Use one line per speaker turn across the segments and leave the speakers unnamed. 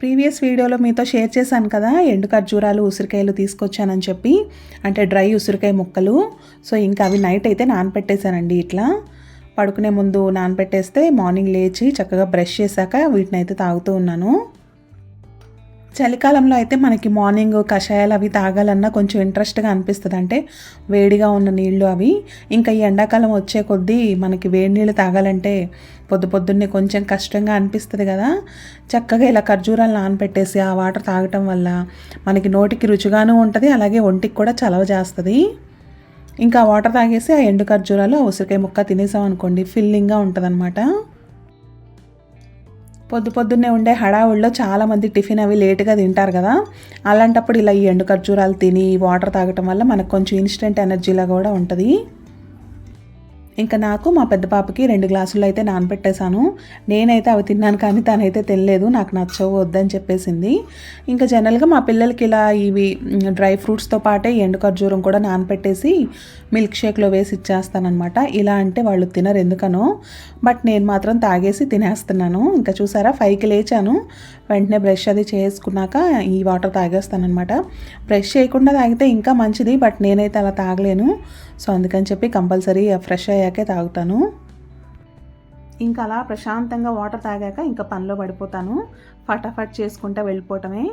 Previous వీడియోలో మీతో share చేశాను కదా ఎండు ఖర్జూరాలు ఉసిరికాయలు తీసుకొచ్చానని చెప్పి అంటే డ్రై ఉసిరికాయ ముక్కలు. సో ఇంకా అవి నైట్ అయితే నానపెట్టేశానండి ఇట్లా. పడుకునే ముందు నానపెట్టేస్తే మార్నింగ్ లేచి చక్కగా బ్రష్ చేశాక వీటిని అయితే తాగుతూ ఉన్నాను. చలికాలంలో అయితే మనకి మార్నింగ్ కషాయాలు అవి తాగాలన్నా కొంచెం ఇంట్రెస్ట్గా అనిపిస్తుంది. అంటే వేడిగా ఉన్న నీళ్ళు అవి ఇంకా ఈ ఎండాకాలం వచ్చే కొద్దీ మనకి వేడి నీళ్ళు తాగాలంటే పొద్దు పొద్దున్నే కొంచెం కష్టంగా అనిపిస్తుంది కదా. చక్కగా ఇలా ఖర్జూరాలు నానపెట్టేసి ఆ వాటర్ తాగటం వల్ల మనకి నోటికి రుచిగాను ఉంటుంది అలాగే ఒంటికి కూడా చలవ చేస్తుంది. ఇంకా వాటర్ తాగేసి ఆ ఎండు ఖర్జూరాలు ఉసిరికాయ ముక్క తినేసాం అనుకోండి ఫిల్లింగ్గా ఉంటుంది అనమాట పొద్దు పొద్దున్నే ఉండే హడావుల్లో చాలామంది టిఫిన్ అవి లేట్గా తింటారు కదా. అలాంటప్పుడు ఇలా ఈ ఎండు ఖర్జూరాలు తిని వాటర్ తాగటం వల్ల మనకు కొంచెం ఇన్స్టెంట్ ఎనర్జీలా కూడా ఉంటుంది. ఇంకా నాకు మా పెద్ద పాపకి రెండు గ్లాసులు అయితే నానబెట్టేశాను. నేనైతే అవి తిన్నాను కానీ తనైతే తినలేదు నాకు నచ్చవు వద్దని చెప్పేసింది. ఇంకా జనరల్గా మా పిల్లలకి ఇలా ఇవి డ్రై ఫ్రూట్స్తో పాటే ఎండు ఖర్జూరం కూడా నానపెట్టేసి మిల్క్ షేక్లో వేసి ఇచ్చేస్తానమాట ఇలా అంటే వాళ్ళు తినరు ఎందుకనో. బట్ నేను మాత్రం తాగేసి తినేస్తున్నాను. ఇంకా చూసారా ఫైవ్కి లేచాను. వెంటనే బ్రష్ అది చేసుకున్నాక ఈ వాటర్ తాగేస్తానమాట బ్రష్ చేయకుండా తాగితే ఇంకా మంచిది బట్ నేనైతే అలా తాగలేను. సో అందుకని చెప్పి కంపల్సరీ ఫ్రెష్ అయ్యాకే తాగుతాను. ఇంకా అలా ప్రశాంతంగా వాటర్ తాగాక ఇంకా పనిలో పడిపోతాను. ఫటాఫట్ చేసుకుంటా వెళ్ళిపోవటమే.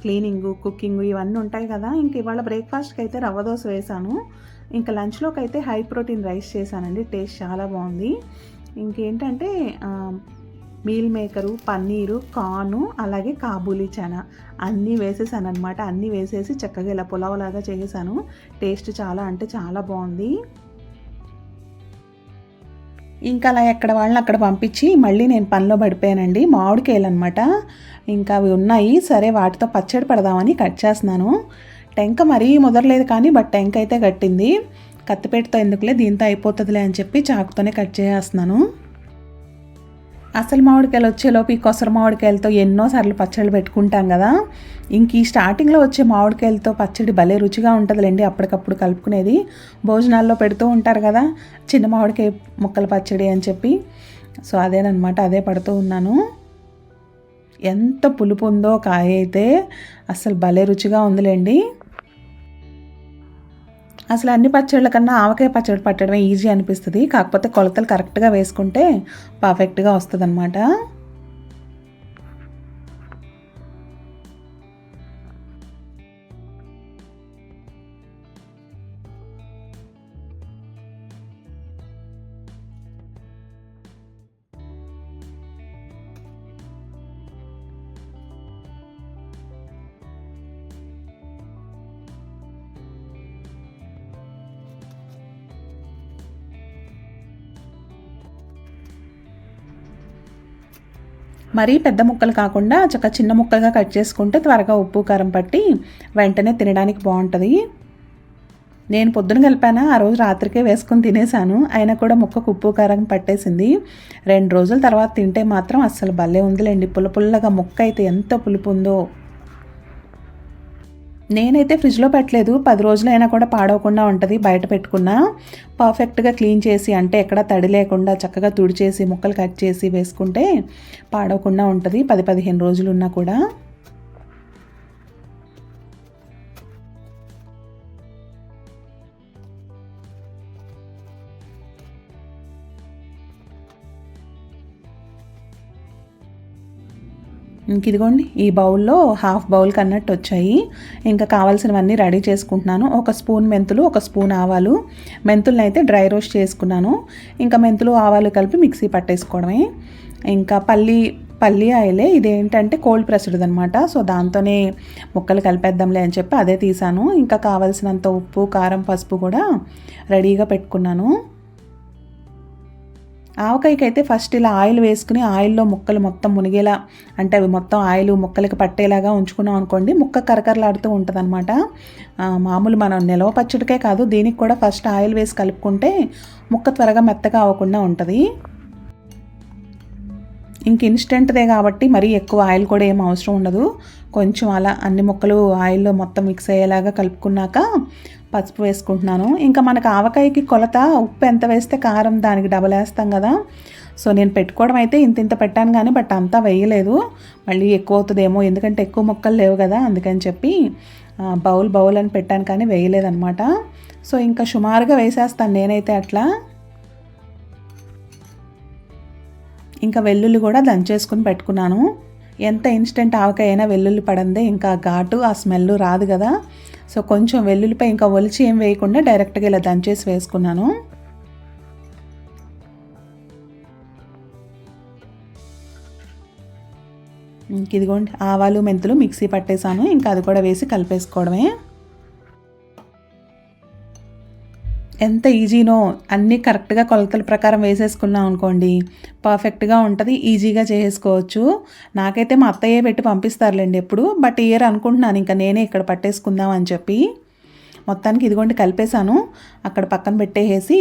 క్లీనింగు కుకింగ్ ఇవన్నీ ఉంటాయి కదా. ఇంక ఇవాళ బ్రేక్ఫాస్ట్కి అయితే రవ్వ దోశ వేసాను ఇంకా లంచ్లోకి అయితే హై ప్రోటీన్ రైస్ చేశానండి. టేస్ట్ చాలా బాగుంది. ఇంకేంటంటే మీల్ మేకరు పన్నీరు కార్ను అలాగే కాబూలీ చనా. అన్నీ వేసేసాను అనమాట అన్నీ వేసేసి చక్కగా ఇలా పులావలాగా చేసేసాను. టేస్ట్ చాలా అంటే చాలా బాగుంది. ఇంకా అలా ఎక్కడ వాళ్ళని అక్కడ పంపించి మళ్ళీ నేను పనిలో పడిపోయానండి. మామిడికాయలు అనమాట ఇంకా అవి ఉన్నాయి. సరే వాటితో పచ్చడి పడదామని కట్ చేస్తున్నాను. టెంక మరీ ముదరలేదు కానీ బట్ టెంక అయితే కట్టింది. కత్తిపేటతో ఎందుకులే దీంతో అయిపోతుందిలే అని చెప్పి చాకుతోనే కట్ చేసేస్తున్నాను. అసలు మామిడికాయలు వచ్చేలోపు ఈ కొసర మామిడికాయలతో ఎన్నోసార్లు పచ్చళ్ళు పెట్టుకుంటాం కదా. ఇంక ఈ స్టార్టింగ్లో వచ్చే మామిడికాయలతో పచ్చడి భలే రుచిగా ఉంటుందిలేండి అప్పటికప్పుడు కలుపుకునేది. భోజనాల్లో పెడుతూ ఉంటారు కదా చిన్న మామిడికాయ ముక్కల పచ్చడి అని చెప్పి. సో అదేనమాట అదే పడుతూ ఉన్నాను. ఎంత పులుపు ఉందో కాయ అయితే అసలు భలే రుచిగా ఉందిలేండి. అసలు అన్ని పచ్చళ్ళ కన్నా ఆవకాయ పచ్చడి పట్టడమే ఈజీ అనిపిస్తుంది. కాకపోతే కొలతలు కరెక్ట్గా వేసుకుంటే పర్ఫెక్ట్గా వస్తుంది అనమాట మరీ పెద్ద ముక్కలు కాకుండా చక్క చిన్న ముక్కలుగా కట్ చేసుకుంటే త్వరగా ఉప్పు కారం పట్టి వెంటనే తినడానికి బాగుంటుంది. నేను పొద్దున కలిపానా ఆ రోజు రాత్రికే వేసుకొని తినేసాను అయినా కూడా ముక్కకు ఉప్పు కారం పట్టేసింది. రెండు రోజుల తర్వాత తింటే మాత్రం అస్సలు భలే ఉందిలేండి. పుల్ల పుల్లగా ముక్క అయితే ఎంత పులుపు ఉందో. నేనైతే ఫ్రిడ్జ్లో పెట్టలేదు. పది రోజులైనా కూడా పాడవకుండా ఉంటుంది. బయట పెట్టుకున్నా పర్ఫెక్ట్గా క్లీన్ చేసి అంటే ఎక్కడ తడి లేకుండా చక్కగా తుడిచేసి ముక్కలు కట్ చేసి వేసుకుంటే పాడవకుండా ఉంటుంది. పది పదిహేను రోజులు ఉన్నా కూడా. ఇంక ఇదిగోండి ఈ బౌల్లో హాఫ్ బౌల్ కన్నట్టు వచ్చాయి. ఇంకా కావాల్సినవన్నీ రెడీ చేసుకుంటున్నాను. ఒక స్పూన్ మెంతులు ఒక స్పూన్ ఆవాలు. మెంతులను అయితే డ్రై రోస్ట్ చేసుకున్నాను. ఇంకా మెంతులు ఆవాలు కలిపి మిక్సీ పట్టేసుకోవడమే. ఇంకా పల్లి పల్లి ఆయిలే. ఇదేంటంటే కోల్డ్ ప్రెస్డ్ అనమాట సో దాంతోనే ముక్కలు కలిపేద్దాంలే అని చెప్పి అదే తీసాను. ఇంకా కావలసినంత ఉప్పు కారం పసుపు కూడా రెడీగా పెట్టుకున్నాను. ఆవకాయకి అయితే ఫస్ట్ ఇలా ఆయిల్ వేసుకుని ఆయిల్లో ముక్కలు మొత్తం మునిగేలా అంటే అవి మొత్తం ఆయిల్ ముక్కలకి పట్టేలాగా ఉంచుకున్నాం అనుకోండి ముక్క కరకరలాడుతూ ఉంటుంది అనమాట మామూలు మనం నిలవ పచ్చడికే కాదు దీనికి కూడా ఫస్ట్ ఆయిల్ వేసి కలుపుకుంటే ముక్క త్వరగా మెత్తగా అవ్వకుండా ఉంటుంది. ఇంక ఇన్స్టెంట్దే కాబట్టి మరీ ఎక్కువ ఆయిల్ కూడా ఏం అవసరం ఉండదు. కొంచెం అలా అన్ని ముక్కలు ఆయిల్లో మొత్తం మిక్స్ అయ్యేలాగా కలుపుకున్నాక పసుపు వేసుకుంటున్నాను. ఇంకా మనకు ఆవకాయకి కొలత ఉప్పు ఎంత వేస్తే కారం దానికి డబల్ వేస్తాం కదా. సో నేను పెట్టుకోవడం అయితే ఇంత ఇంత పెట్టాను కానీ బట్ అంతా వేయలేదు. మళ్ళీ ఎక్కువ అవుతుందేమో ఎందుకంటే ఎక్కువ మొక్కలు లేవు కదా అందుకని చెప్పి బౌల్ బౌల్ అని పెట్టాను కానీ వేయలేదనమాట సో ఇంకా సుమారుగా వేసేస్తాను నేనైతే అట్లా. ఇంకా వెల్లుల్లి కూడా దంచేసుకుని పెట్టుకున్నాను. ఎంత ఇన్స్టెంట్ ఆవకాయ అయినా వెల్లుల్లి పడందే ఇంకా ఘాటు ఆ స్మెల్ రాదు కదా. సో కొంచెం వెల్లుల్లిపై ఇంకా ఒలిచి ఏం వేయకుండా డైరెక్ట్గా ఇలా దంచేసి వేసుకున్నాను. ఇంక ఇదిగోండి ఆవాలు మెంతులు మిక్సీ పట్టేశాను. ఇంకా అది కూడా వేసి కలిపేసుకోవడమే. ఎంత ఈజీనో అన్నీ కరెక్ట్గా కొలతల ప్రకారం వేసేసుకున్నాం అనుకోండి పర్ఫెక్ట్గా ఉంటుంది ఈజీగా చేసుకోవచ్చు నాకైతే మా అత్తయ్యే పెట్టి పంపిస్తారులేండి ఎప్పుడు బట్ ఇయర్ అనుకుంటున్నాను ఇంకా నేనే ఇక్కడ పట్టేసుకుందాం అని చెప్పి. మొత్తానికి ఇదిగోండి కలిపేశాను అక్కడ పక్కన పెట్టేసి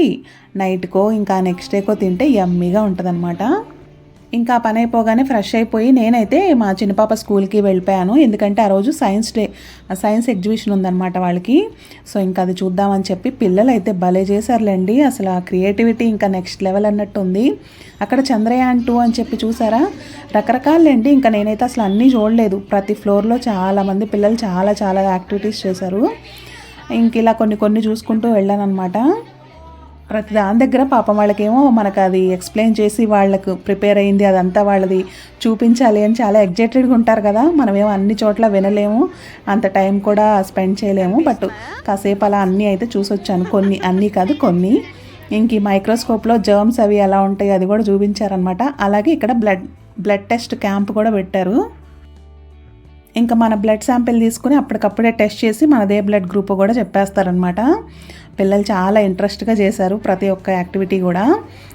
నైట్కో ఇంకా నెక్స్ట్ డేకో తింటే యమ్మీగా ఉంటుంది ఇంకా పని అయిపోగానే ఫ్రెష్ అయిపోయి నేనైతే మా చిన్నపాప స్కూల్కి వెళ్ళిపోయాను. ఎందుకంటే ఆ రోజు సైన్స్ డే సైన్స్ ఎగ్జిబిషన్ ఉందన్నమాట వాళ్ళకి. సో ఇంకా అది చూద్దామని చెప్పి పిల్లలు అయితే భలే చేశారులేండి. అసలు ఆ క్రియేటివిటీ ఇంకా నెక్స్ట్ లెవెల్ అన్నట్టు ఉంది. అక్కడ చంద్రయాన్ టూ అని చెప్పి చూసారా? రకరకాలండి ఇంకా నేనైతే అసలు అన్నీ చూడలేదు. ప్రతి ఫ్లోర్లో చాలామంది పిల్లలు చాలా చాలా యాక్టివిటీస్ చేశారు. ఇంక ఇలా కొన్ని కొన్ని చూసుకుంటూ వెళ్ళాను అనమాట ప్రతి దాని దగ్గర పాపం వాళ్ళకేమో మనకు అది ఎక్స్ప్లెయిన్ చేసి వాళ్ళకు ప్రిపేర్ అయింది అదంతా వాళ్ళది చూపించాలి అని చాలా ఎగ్జైటెడ్గా ఉంటారు కదా. మనమేమో అన్ని చోట్ల వినలేము అంత టైం కూడా స్పెండ్ చేయలేము. బట్ కాసేపు అలా అన్నీ అయితే చూసొచ్చాను. కొన్ని అన్నీ కాదు కొన్ని. ఇంక ఈ మైక్రోస్కోప్లో జర్మ్స్ అవి ఎలా ఉంటాయి అది కూడా చూపించారనమాట అలాగే ఇక్కడ బ్లడ్ బ్లడ్ టెస్ట్ క్యాంప్ కూడా పెట్టారు. ఇంకా మన బ్లడ్ శాంపిల్ తీసుకుని అప్పటికప్పుడే టెస్ట్ చేసి మనదే బ్లడ్ గ్రూప్ కూడా చెప్పేస్తారనమాట పిల్లలు చాలా ఇంట్రెస్ట్గా చేశారు ప్రతి ఒక్క యాక్టివిటీ కూడా.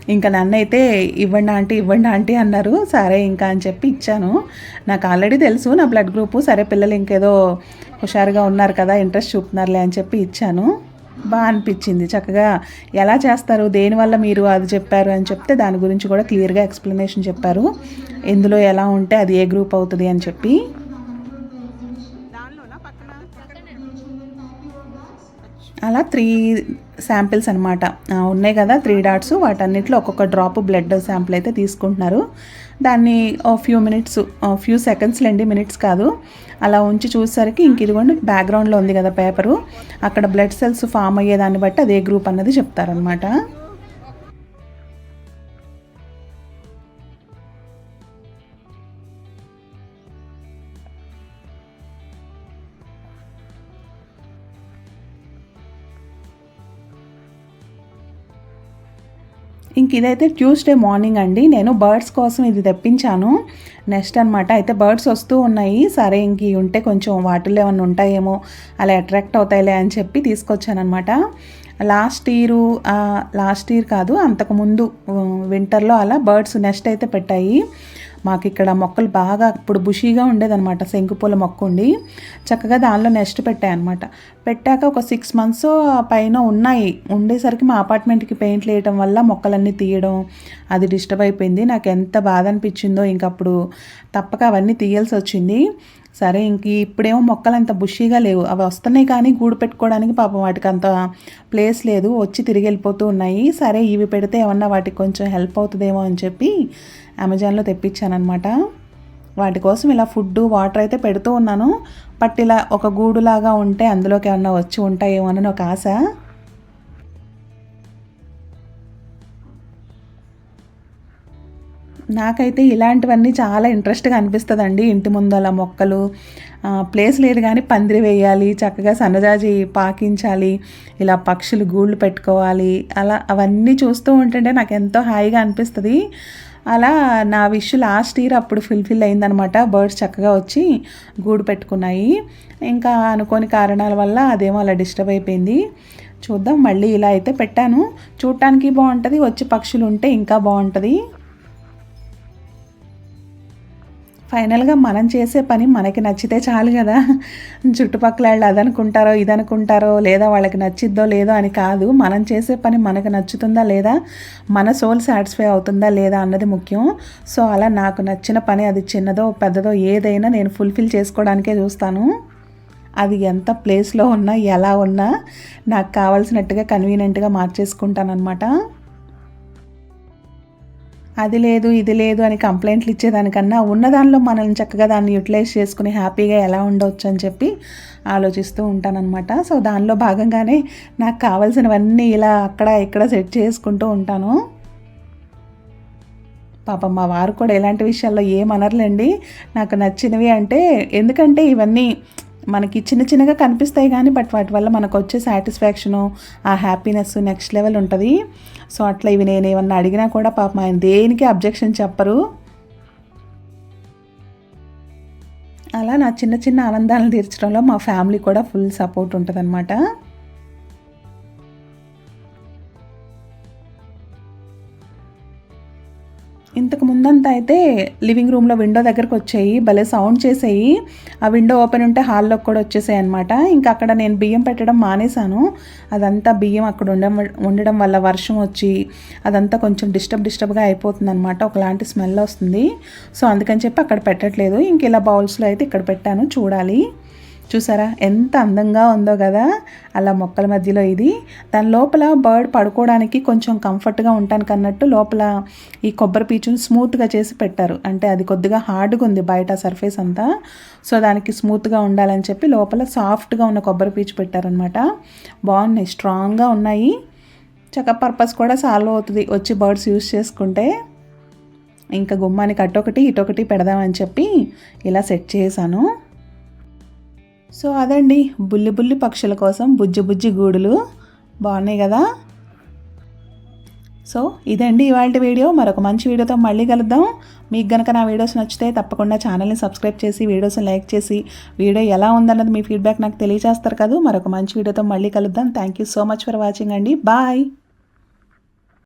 ఇంకా నన్ను అయితే ఇవ్వండి ఆంటీ ఇవ్వండి ఆంటీ అన్నారు. సరే ఇంకా అని చెప్పి ఇచ్చాను. నాకు ఆల్రెడీ తెలుసు నా బ్లడ్ గ్రూపు సరే పిల్లలు ఇంకేదో హుషారుగా ఉన్నారు కదా ఇంట్రెస్ట్ చూపుతున్నారులే అని చెప్పి ఇచ్చాను. బాగా అనిపించింది. చక్కగా ఎలా చేస్తారు దేనివల్ల మీరు అది చెప్పారు అని చెప్తే దాని గురించి కూడా క్లియర్గా ఎక్స్ప్లెనేషన్ చెప్పారు. ఎందులో ఎలా ఉంటే అది ఏ గ్రూప్ అవుతుంది అని చెప్పి. అలా త్రీ శాంపిల్స్ అనమాట ఉన్నాయి కదా త్రీ డాట్స్ వాటన్నిటిలో ఒక్కొక్క డ్రాప్ బ్లడ్ శాంపిల్ అయితే తీసుకుంటున్నారు. దాన్ని ఫ్యూ మినిట్స్ ఫ్యూ సెకండ్స్ లేండి మినిట్స్ కాదు. అలా ఉంచి చూసేసరికి ఇంక ఇదిగోండి బ్యాక్గ్రౌండ్లో ఉంది కదా పేపరు అక్కడ బ్లడ్ సెల్స్ ఫామ్ అయ్యేదాన్ని బట్టి అదే గ్రూప్ అన్నది చెప్తారనమాట ఇంక ఇదైతే ట్యూస్డే మార్నింగ్ అండి. నేను బర్డ్స్ కోసం ఇది తెప్పించాను. నెక్స్ట్ అనమాట అయితే బర్డ్స్ వస్తూ ఉన్నాయి. సరే ఇంక ఉంటే కొంచెం వాటిల్లో ఏమైనా ఉంటాయేమో అలా అట్రాక్ట్ అవుతాయిలే అని చెప్పి తీసుకొచ్చానమాట లాస్ట్ ఇయర్ లాస్ట్ ఇయర్ కాదు అంతకుముందు వింటర్లో అలా బర్డ్స్ నెక్స్ట్ అయితే పెట్టాయి. మాకు ఇక్కడ మొక్కలు బాగా ఇప్పుడు బుషీగా ఉండేదన్నమాట శంకుపూల మొక్క ఉండి. చక్కగా దానిలో నెక్స్ట్ పెట్టాయన్నమాట. పెట్టాక ఒక సిక్స్ మంత్స్ పైన ఉన్నాయి. ఉండేసరికి మా అపార్ట్మెంట్కి పెయింట్లు వేయడం వల్ల మొక్కలన్నీ తీయడం అది డిస్టర్బ్ అయిపోయింది. నాకు ఎంత బాధ అనిపించిందో ఇంకప్పుడు తప్పక అవన్నీ తీయాల్సి వచ్చింది సరే ఇంక ఇప్పుడేమో మొక్కలు అంత బుషీగా లేవు. అవి వస్తున్నాయి కానీ గూడు పెట్టుకోవడానికి పాపం వాటికి అంత ప్లేస్ లేదు. వచ్చి తిరిగి వెళ్ళిపోతూ ఉన్నాయి. సరే ఇవి పెడితే ఏమన్నా వాటికి కొంచెం హెల్ప్ అవుతుందేమో అని చెప్పి అమెజాన్లో తెప్పించానమాట వాటి కోసం ఇలా ఫుడ్ వాటర్ అయితే పెడుతూ ఉన్నాను. బట్ ఇలా ఒక గూడులాగా ఉంటే అందులోకి ఏమన్నా వచ్చి ఉంటాయేమో అని ఒక ఆశ. నాకైతే ఇలాంటివన్నీ చాలా ఇంట్రెస్ట్గా అనిపిస్తుందండి. ఇంటి ముందల మొక్కలు ప్లేస్ లేదు కానీ పందిరి వేయాలి చక్కగా సన్నజాజి పాకించాలి ఇలా పక్షులు గూళ్ళు పెట్టుకోవాలి అలా అవన్నీ చూస్తూ ఉంటుంటే నాకు ఎంతో హాయిగా అనిపిస్తుంది. అలా నా విష్ లాస్ట్ ఇయర్ అప్పుడు ఫుల్ఫిల్ అయిందనమాట. బర్డ్స్ చక్కగా వచ్చి గూడు పెట్టుకున్నాయి. ఇంకా అనుకోని కారణాల వల్ల అదేమో అలా డిస్టర్బ్ అయిపోయింది. చూద్దాం మళ్ళీ ఇలా అయితే పెట్టాను. చూడటానికి బాగుంటుంది వచ్చి పక్షులు ఉంటే ఇంకా బాగుంటుంది ఫైనల్గా మనం చేసే పని మనకి నచ్చితే చాలు కదా. చుట్టుపక్కల వాళ్ళు అదనుకుంటారో ఇదనుకుంటారో లేదా వాళ్ళకి నచ్చిద్దో లేదో అని కాదు. మనం చేసే పని మనకు నచ్చుతుందా లేదా? మన సోల్ సాటిస్ఫై అవుతుందా లేదా అన్నది ముఖ్యం. సో అలా నాకు నచ్చిన పని అది చిన్నదో పెద్దదో ఏదైనా నేను ఫుల్ఫిల్ చేసుకోవడానికే చూస్తాను. అది ఎంత ప్లేస్లో ఉన్నా ఎలా ఉన్నా నాకు కావాల్సినట్టుగా కన్వీనియంట్గా మార్చేసుకుంటానమాట అది లేదు ఇది లేదు అని కంప్లైంట్లు ఇచ్చేదానికన్నా ఉన్నదానిలో మనల్ని చక్కగా దాన్ని యూటిలైజ్ చేసుకుని హ్యాపీగా ఎలా ఉండవచ్చు అని చెప్పి ఆలోచిస్తూ ఉంటానన్నమాట. సో దానిలో భాగంగానే నాకు కావాల్సినవన్నీ ఇలా అక్కడ ఇక్కడ సెట్ చేసుకుంటూ ఉంటాను. పాపం మా వారు కూడా ఎలాంటి విషయాల్లో ఏమనర్లేండి నాకు నచ్చినవి అంటే ఎందుకంటే ఇవన్నీ మనకి చిన్న చిన్నగా కనిపిస్తాయి కానీ బట్ వాటి వల్ల మనకు వచ్చే సాటిస్ఫాక్షను ఆ హ్యాపీనెస్ నెక్స్ట్ లెవెల్ ఉంటుంది. సో అట్లా ఇవి నేను ఏమన్నా అడిగినా కూడా పాపం ఆయన దేనికి అబ్జెక్షన్ చెప్పరు. అలా నా చిన్న చిన్న ఆనందాలను తీర్చడంలో మా ఫ్యామిలీ కూడా ఫుల్ సపోర్ట్ ఉంటుందన్నమాట. ఇంతకు ముందంతా అయితే లివింగ్ రూమ్లో విండో దగ్గరకు వచ్చాయి భలే సౌండ్ చేసాయి. ఆ విండో ఓపెన్ ఉంటే హాల్లోకి కూడా వచ్చేసాయి అనమాట ఇంకా అక్కడ నేను బియ్యం పెట్టడం మానేశాను. అదంతా బియ్యం అక్కడ ఉండడం ఉండడం వల్ల వర్షం వచ్చి అదంతా కొంచెం డిస్టర్బ్ డిస్టర్బ్గా అయిపోతుంది అనమాట ఒకలాంటి స్మెల్ వస్తుంది. సో అందుకని చెప్పి అక్కడ పెట్టట్లేదు. ఇంక ఇలా బౌల్స్లో అయితే ఇక్కడ పెట్టాను. చూడాలి. చూసారా? ఎంత అందంగా ఉందో కదా? అలా మొక్కల మధ్యలో ఇది. దాని లోపల బర్డ్ పడుకోవడానికి కొంచెం కంఫర్ట్గా ఉంటానికి అన్నట్టు లోపల ఈ కొబ్బరి పీచుని స్మూత్గా చేసి పెట్టారు. అంటే అది కొద్దిగా హార్డ్గా ఉంది బయట సర్ఫేస్ అంతా. సో దానికి స్మూత్గా ఉండాలని చెప్పి లోపల సాఫ్ట్గా ఉన్న కొబ్బరి పీచు పెట్టారనమాట బాగున్నాయి స్ట్రాంగ్గా ఉన్నాయి. చక్క పర్పస్ కూడా సాల్వ్ అవుతుంది వచ్చి బర్డ్స్ యూస్ చేసుకుంటే. ఇంకా గుమ్మానికి అటొకటి ఇటొకటి పెడదామని చెప్పి ఇలా సెట్ చేశాను సో అదండి బుల్లి బుల్లి పక్షుల కోసం బుజ్జి బుజ్జి గూడులు. బాగున్నాయి కదా? సో ఇదండి ఇవాళ వీడియో. మరొక మంచి వీడియోతో మళ్ళీ కలుద్దాం. మీకు కనుక నా వీడియోస్ నచ్చితే తప్పకుండా ఛానల్ని సబ్స్క్రైబ్ చేసి వీడియోస్ని లైక్ చేసి వీడియో ఎలా ఉందన్నది మీ ఫీడ్బ్యాక్ నాకు తెలియజేస్తారు కదా. మరొక మంచి వీడియోతో మళ్ళీ కలుద్దాం. Thank you so much for watching అండి. బాయ్.